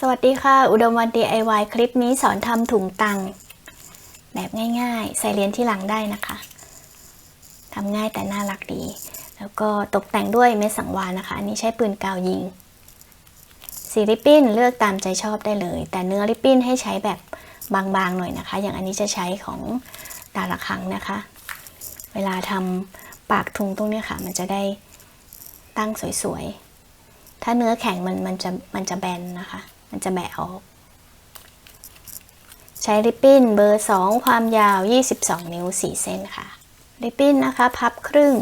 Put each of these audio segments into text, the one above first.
สวัสดีค่ะ อุดมวัน DIY คลิปนี้สอนทำถุงตัง แบบง่ายๆ ใส่เหรียญที่หลังได้นะคะทำง่ายแต่น่ารักดี แล้วก็ตกแต่งด้วยเม็ดสังวานนะคะ อันนี้ใช้ปืนกาวยิง สีริบบิ้นเลือกตามใจชอบได้เลย แต่เนื้อริบบิ้นให้ใช้แบบบางๆหน่อยนะคะ อย่างอันนี้จะใช้ของดาราคังนะคะ เวลาทำปากถุงตรงนี้ค่ะ มันจะได้ตั้งสวยๆ ถ้าเนื้อแข็งมันมันจะมันจะแบนนะคะ มันจะแบะออก ใช้ริบบิ้นเบอร์ 2 ความยาว 22 นิ้ว 4 เส้นค่ะ ริบบิ้นนะคะ พับครึ่ง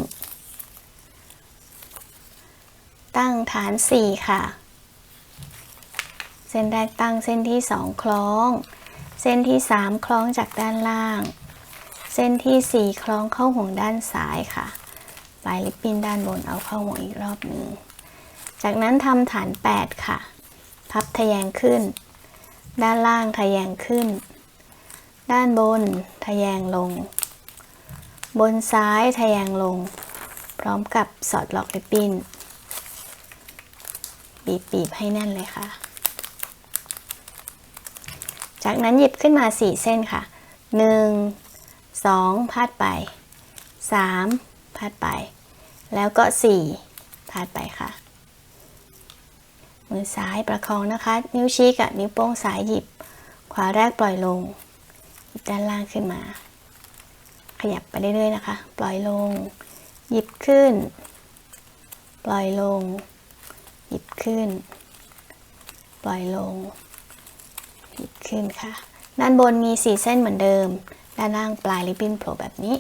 ตั้งฐาน 4 ค่ะ เส้นแรกตั้งเส้นที่ 2 คล้อง เส้นที่ 3 คล้องจากด้านล่าง เส้นที่ 4 คล้องเข้าห่วงด้านซ้ายค่ะปลายริบบิ้นด้านบนเอาเข้าห่วงอีกรอบหนึ่ง จากนั้นทำฐาน 8 ค่ะ พับทะแยงขึ้น ด้านล่างทะแยงขึ้น ด้านบนทะแยงลง บนซ้ายทะแยงลง พร้อมกับสอดล็อกริบบิ้น บีบๆให้แน่นเลยค่ะ จากนั้นหยิบขึ้นมา 4 เส้นค่ะ 1 2 พาดไป 3 พาดไป แล้วก็ 4 พาดไปค่ะ มือซ้ายประคองนะคะ นิ้วชี้กับนิ้วโป้งซ้ายหยิบ ขวาแรกปล่อยลงหยิบด้านล่างขึ้นมา ขยับไปเรื่อยๆนะคะ ปล่อยลง หยิบขึ้น ปล่อยลง หยิบขึ้น ปล่อยลง หยิบขึ้นค่ะ ด้านบนมี 4 เส้นเหมือนเดิม ด้านล่างปลายริบบิ้นโผล่แบบนี้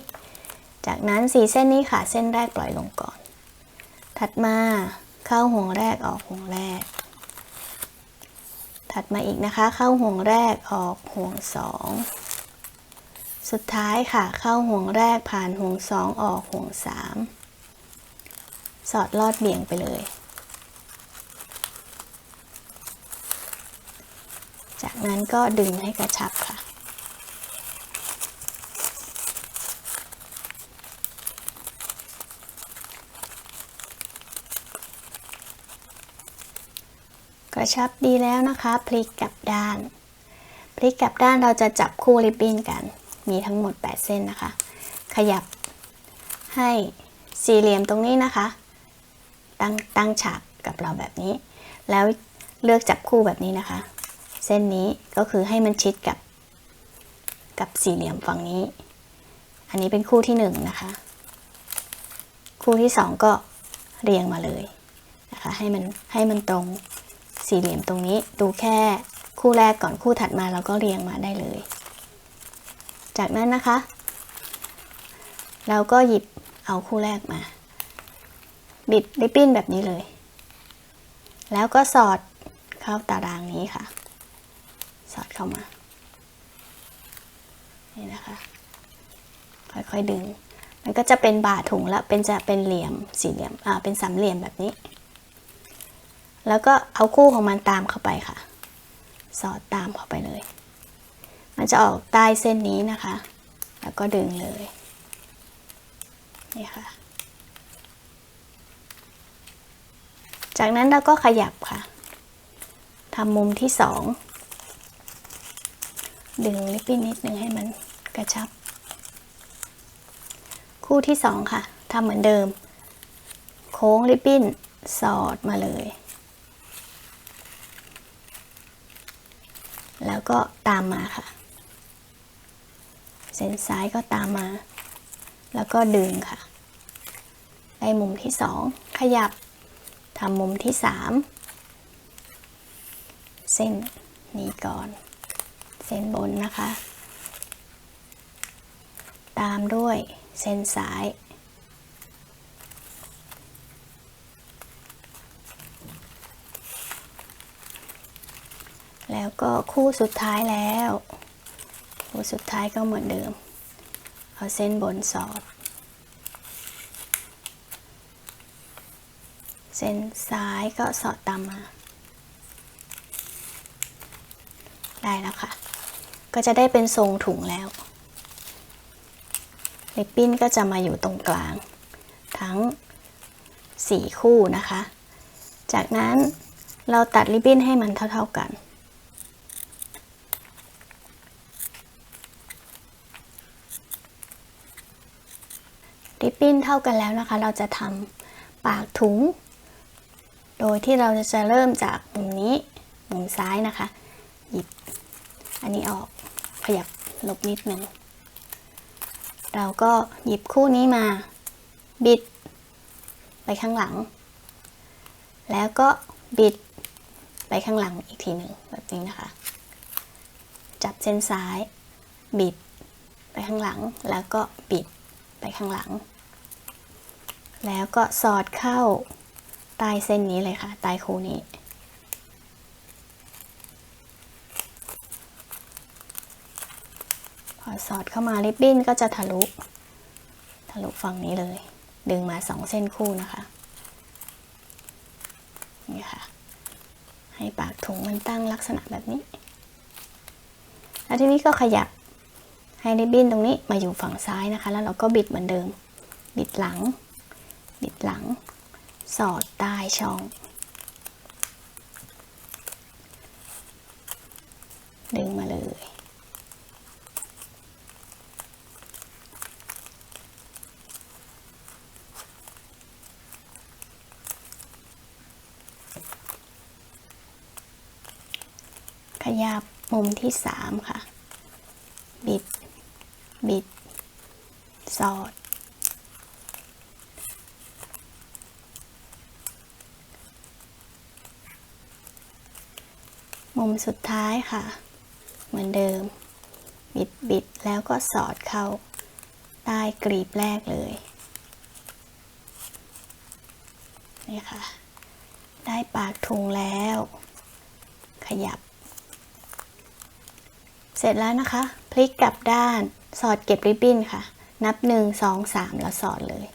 จากนั้น 4 เส้นนี้ค่ะ เส้นแรกปล่อยลงก่อน ถัดมาเข้าห่วงแรกออกห่วงแรก ถัดมาอีกนะคะ เข้าห่วงแรกออกห่วงสองสุดท้ายค่ะ เข้าห่วงแรกผ่านห่วงสองออกห่วงสามสอดลอดเบี่ยงไปเลย จากนั้นก็ดึงให้กระชับค่ะ ระชับดีแล้วนะคะ พลิกกลับด้าน พลิกกลับด้านเราจะจับคู่ริบบิ้นกัน มีทั้งหมด 8 เส้นนะคะ ขยับให้สี่เหลี่ยมตรงนี้นะคะ ตั้งตั้งฉากกับเราแบบนี้ แล้วเลือกจับคู่แบบนี้นะคะ เส้นนี้ก็คือให้มันชิดกับ กับสี่เหลี่ยมฝั่งนี้ อันนี้เป็นคู่ที่หนึ่งนะคะ คู่ที่สองก็เรียงมาเลยนะคะให้มันให้มันตรง สี่เหลี่ยมตรงนี้ดูแค่คู่แรกก่อนคู่ถัดมาเราก็เรียงมาได้เลย จากนั้นนะคะ เราก็หยิบเอาคู่แรกมา บิดริบบิ้นแบบนี้เลย แล้วก็สอดเข้าตารางนี้ค่ะ สอดเข้ามา นี่นะคะ ค่อยๆดึง มันก็จะเป็นบาถุงแล้วเป็นจะเป็นเหลี่ยมสี่เหลี่ยมอ่าเป็นสามเหลี่ยมแบบนี้ แล้วก็เอาคู่ของมันตามเข้าไปค่ะ สอดตามเข้าไปเลย มันจะออกใต้เส้นนี้นะคะ แล้วก็ดึงเลย นี่ค่ะ จากนั้นเราก็ขยับค่ะทำมุมที่สอง ดึงลิปปิ้นนิดนึงให้มันกระชับ คู่ที่สองค่ะทำเหมือนเดิม โค้งลิปปิ้นสอดมาเลย แล้วก็ตามมาค่ะ เส้นซ้ายก็ตามมา แล้วก็ดึงค่ะ ได้มุมที่สองขยับทำมุมที่สามเส้นนี้ก่อน เส้นบนนะคะ ตามด้วยเส้นซ้าย แล้วก็คู่สุดท้ายแล้ว คู่สุดท้ายก็เหมือนเดิม เอาเส้นบนสอด เส้นซ้ายก็สอดตามมา ได้แล้วค่ะ ก็จะได้เป็นทรงถุงแล้วริบบิ้นก็จะมาอยู่ตรงกลาง ทั้ง 4 คู่นะคะ จากนั้นเราตัดริบบิ้นให้มันเท่า ๆกัน ริบบิ้นเท่ากันแล้วนะคะ เราจะทำปากถุง โดยที่เราจะเริ่มจากมุมนี้มุมซ้ายนะคะ หยิบ อันนี้ออกขยับลบนิดหนึ่งเราก็หยิบคู่นี้มา บิด ไปข้างหลัง แล้วก็บิดไปข้างหลังอีกทีหนึ่งแบบนี้นะคะ จับเส้นซ้าย บิด ไปข้างหลังแล้วก็บิดไปข้างหลัง แล้วก็สอดเข้าใต้เส้นนี้เลยค่ะ ใต้คูนี้ พอสอดเข้ามาริบบิ้นก็จะทะลุ ทะลุฝั่งนี้เลย ดึงมาสองเส้นคู่นะคะ นี่ค่ะ ให้ปากถุงมันตั้งลักษณะแบบนี้ แล้วทีนี้ก็ขยับให้ริบบิ้นตรงนี้มาอยู่ฝั่งซ้ายนะคะ แล้วเราก็บิดเหมือนเดิม บิดหลัง บิดหลัง สอดใต้ช่อง ดึงมาเลย ขยับมุมที่สามค่ะ บิด บิด สอด มุมสุดท้ายค่ะ เหมือนเดิม บิดบิดแล้วก็สอดเข้าใต้กรีบแรกเลยนี่ค่ะ ได้ปากถุงแล้ว ขยับ เสร็จแล้วนะคะ พลิกกลับด้านสอดเก็บริบบิ้นค่ะ นับ 1 2 3 แล้วสอดเลย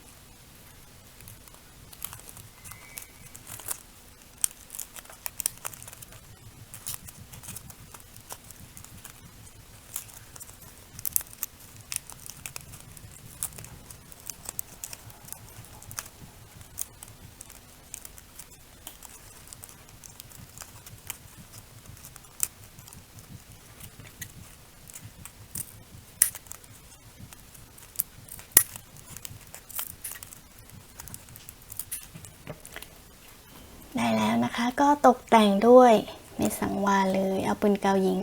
ก็ตกแต่งด้วยในสังวาเลย เอาปืนเกายิง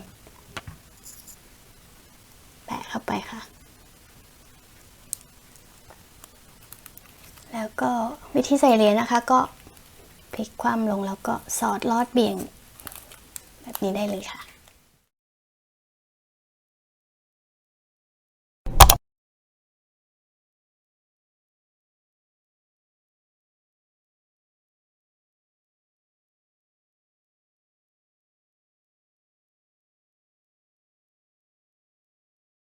แปะเข้าไปค่ะ แล้วก็วิธีใส่เหรียญนะคะ ก็พลิกคว่ำลงแล้วก็สอดลอดเบี่ยง แบบนี้ได้เลยค่ะ